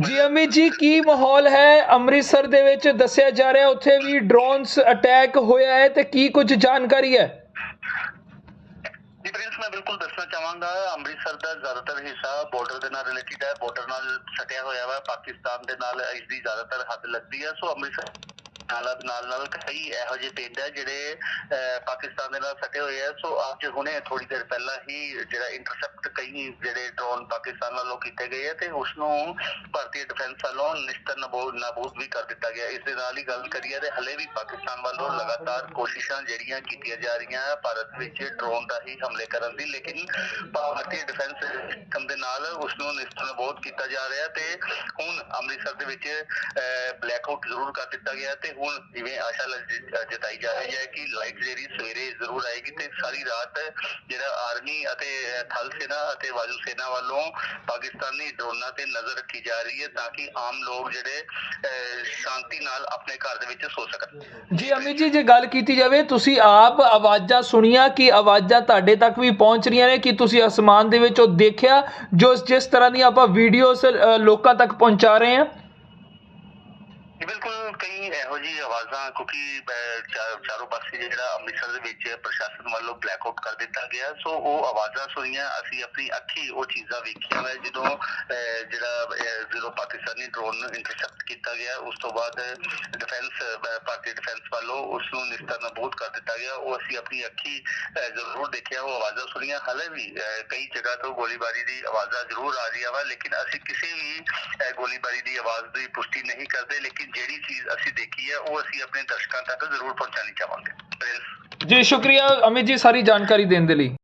ਜੀ ਅਮਿਤ ਜੀ, ਕੀ ਮਾਹੌਲ ਹੈ? ਅੰਮ੍ਰਿਤਸਰ ਦੇ ਵਿੱਚ ਦੱਸਿਆ ਜਾ ਰਿਹਾ, ਉੱਥੇ ਵੀ ਡਰੋਨਸ ਅਟੈਕ ਹੋਇਆ ਹੈ ਤੇ ਕੀ ਕੁਝ ਜਾਣਕਾਰੀ ਹੈ? ਜੀ ਪ੍ਰਿੰਸ ਮੈਂ ਬਿਲਕੁਲ ਦੱਸਣਾ ਚਾਹਾਂਗਾ, ਅੰਮ੍ਰਿਤਸਰ ਦਾ ਜ਼ਿਆਦਾਤਰ ਹਿੱਸਾ ਬਾਰਡਰ ਦੇ ਨਾਲ ਰਿਲੇਟਡ ਹੈ ਬਾਰਡਰ ਨਾਲ ਸਟਿਆ ਹੋਇਆ ਵਾ, ਪਾਕਿਸਤਾਨ ਦੇ ਨਾਲ ਇਸ ਦੀ ਜ਼ਿਆਦਾਤਰ ਹੱਦ ਲੱਗਦੀ ਹੈ, ਸੋ ਅੰਮ੍ਰਿਤਸਰ ਨਾਲ ਨਾਲ ਨਾਲ ਕਈ ਇਹੋ ਜਿਹੇ ਪਿੰਡ ਹੈ ਜਿਹੜੇ ਪਾਕਿਸਤਾਨ ਦੇ ਨਾਲ ਸਟੇ ਹੋਏ ਆ। ਸੋ ਅੱਜ ਹੁਣੇ ਥੋੜੀ ਦੇਰ ਪਹਿਲਾਂ ਹੀ ਜਿਹੜਾ ਇੰਟਰਸੈਪਟ ਕਈ ਜਿਹੜੇ ਡਰੋਨ ਪਾਕਿਸਤਾਨ ਵੱਲੋਂ ਕੀਤੇ ਗਏ ਆ ਤੇ ਉਸ ਨੂੰ ਭਾਰਤੀ ਡਿਫੈਂਸ ਵੱਲੋਂ ਨਿਸ਼ਤਰ ਨਾਬੂਦ ਵੀ ਕਰ ਦਿੱਤਾ ਗਿਆ। ਇਸ ਦੇ ਨਾਲ ਹੀ ਗੱਲ ਕਰੀਏ ਤੇ ਹਲੇ ਵੀ ਪਾਕਿਸਤਾਨ ਵੱਲੋਂ ਲਗਾਤਾਰ ਕੋਸ਼ਿਸ਼ਾਂ ਜਿਹੜੀਆਂ ਕੀਤੀਆਂ ਜਾ ਰਹੀਆਂ ਭਾਰਤ ਵਿੱਚ ਡਰੋਨ ਦਾ ਹੀ ਹਮਲੇ ਕਰਨ ਦੀ। ਲੇਕਿਨ ਭਾਰਤੀ ਡਿਫੈਂਸ ਸਿਸਟਮ ਦੇ ਨਾਲ ਉਸ ਨੂੰ ਨਿਸ਼ਤਰ ਕੀਤਾ ਜਾ ਰਿਹਾ ਤੇ ਹੁਣ ਅੰਮ੍ਰਿਤਸਰ ਦੇ ਵਿੱਚ ਬਲੈਕ ਆਊਟ ਜ਼ਰੂਰ ਕਰ ਦਿੱਤਾ ਗਿਆ ਤੇ ਹੁਣ ਜਿਵੇਂ ਆਸ਼ਾ ਜਤਾਈ ਜਾ ਰਹੀ ਹੈ ਕਿ ਲਾਈਟ ਜਿਹੜੀ ਸਵੇਰੇ ਜ਼ਰੂਰ ਆਏਗੀ ਤੇ ਸਾਰੀ ਰਾਤ ਜਿਹੜਾ ਆਰਮੀ ਅਤੇ ਥਲ ਸੈਨਾ ਅਤੇ ਵਾਯੂ ਸੈਨਾ ਵੱਲੋਂ ਪਾਕਿਸਤਾਨੀ ਡਰੋਨਾਂ ਤੇ ਨਜ਼ਰ ਰੱਖੀ ਜਾ ਰਹੀ ਹੈ ਤਾਂ ਕਿ ਆਮ ਲੋਕ ਜਿਹੜੇ ਸ਼ਾਂਤੀ ਨਾਲ ਆਪਣੇ ਘਰ ਦੇ ਵਿੱਚ ਸੋ ਸਕਣ। ਜੀ ਅਮਿਤ ਜੀ, ਜੇ ਗੱਲ ਕੀਤੀ ਜਾਵੇ, ਤੁਸੀਂ ਆਪ ਆਵਾਜ਼ਾਂ ਸੁਣੀਆਂ ਕਿ ਆਵਾਜ਼ਾਂ ਤੁਹਾਡੇ ਤੱਕ ਵੀ ਪਹੁੰਚ ਰਹੀਆਂ ਨੇ, ਕਿ ਤੁਸੀਂ ਅਸਮਾਨ ਦੇ ਵਿੱਚ ਉਹ ਦੇਖਿਆ, ਜੋ ਜਿਸ ਤਰ੍ਹਾਂ ਦੀ ਆਪਾਂ ਵੀਡੀਓਜ਼ ਲੋਕਾਂ ਤੱਕ ਪਹੁੰਚਾ ਰਹੇ ਹਾਂ? ਬਿਲਕੁਲ ਕਈ ਇਹੋ ਜਿਹੀ ਆਵਾਜ਼ਾਂ ਕਿਉਂਕਿ ਅਹ, ਚਾਰੋਂ ਪਾਸੇ ਜਿਹੜਾ ਅੰਮ੍ਰਿਤਸਰ ਦੇ ਵਿੱਚ ਪ੍ਰਸ਼ਾਸਨ ਵੱਲੋਂ ਬਲੈਕ ਆਊਟ ਕਰ ਦਿੱਤਾ ਗਿਆ ਸੋ ਉਹ ਆਵਾਜ਼ਾਂ ਸੁਣੀਆਂ ਅਸੀਂ ਆਪਣੀ ਅੱਖੀ ਉਹ ਚੀਜ਼ਾਂ ਵੇਖੀਆਂ ਵਾ ਜਦੋਂ ਅਹ, ਜਿਹੜਾ ਅਹ, ਜਦੋਂ ਪਾਕਿਸਤਾਨੀ ਡਰੋਨ ਇੰਟਰਸੈਪਟ ਕੀਤਾ ਗਿਆ ਉਸ ਤੋਂ ਬਾਅਦ ਡਿਫੈਂਸ ਭਾਰਤੀ ਡਿਫੈਂਸ ਵੱਲੋਂ ਉਸ ਨੂੰ ਨਿਸ਼ਤਰ ਕਰ ਦਿੱਤਾ ਗਿਆ ਉਹ ਅਸੀਂ ਆਪਣੀ ਅੱਖੀ ਅਹ, ਜ਼ਰੂਰ ਦੇਖਿਆ ਉਹ ਆਵਾਜ਼ਾਂ ਸੁਣੀਆਂ। ਹਲੇ ਵੀ ਅਹ, ਕਈ ਜਗ੍ਹਾ ਤੋਂ ਗੋਲੀਬਾਰੀ ਦੀ ਆਵਾਜ਼ਾਂ ਜ਼ਰੂਰ ਆ ਰਹੀਆਂ ਵਾ ਲੇਕਿਨ ਅਸੀਂ ਕਿਸੇ ਵੀ ਅਹ, ਗੋਲੀਬਾਰੀ ਦੀ ਆਵਾਜ਼ ਦੀ ਪੁਸ਼ਟੀ ਨਹੀਂ ਕਰਦੇ ਲੇਕਿਨ ਜਿਹੜੀ ਚੀਜ਼ ਅਸੀਂ ਦੇਖੀ ਹੈ, ਉਹ ਅਸੀਂ ਆਪਣੇ ਦਰਸ਼ਕਾਂ ਤੱਕ ਜ਼ਰੂਰ ਪਹੁੰਚਾਉਣੀ ਚਾਹਾਂਗੇ। ਜੀ, ਸ਼ੁਕਰੀਆ ਅਮਿਤ ਜੀ ਸਾਰੀ ਜਾਣਕਾਰੀ ਦੇਣ ਦੇ ਲਈ।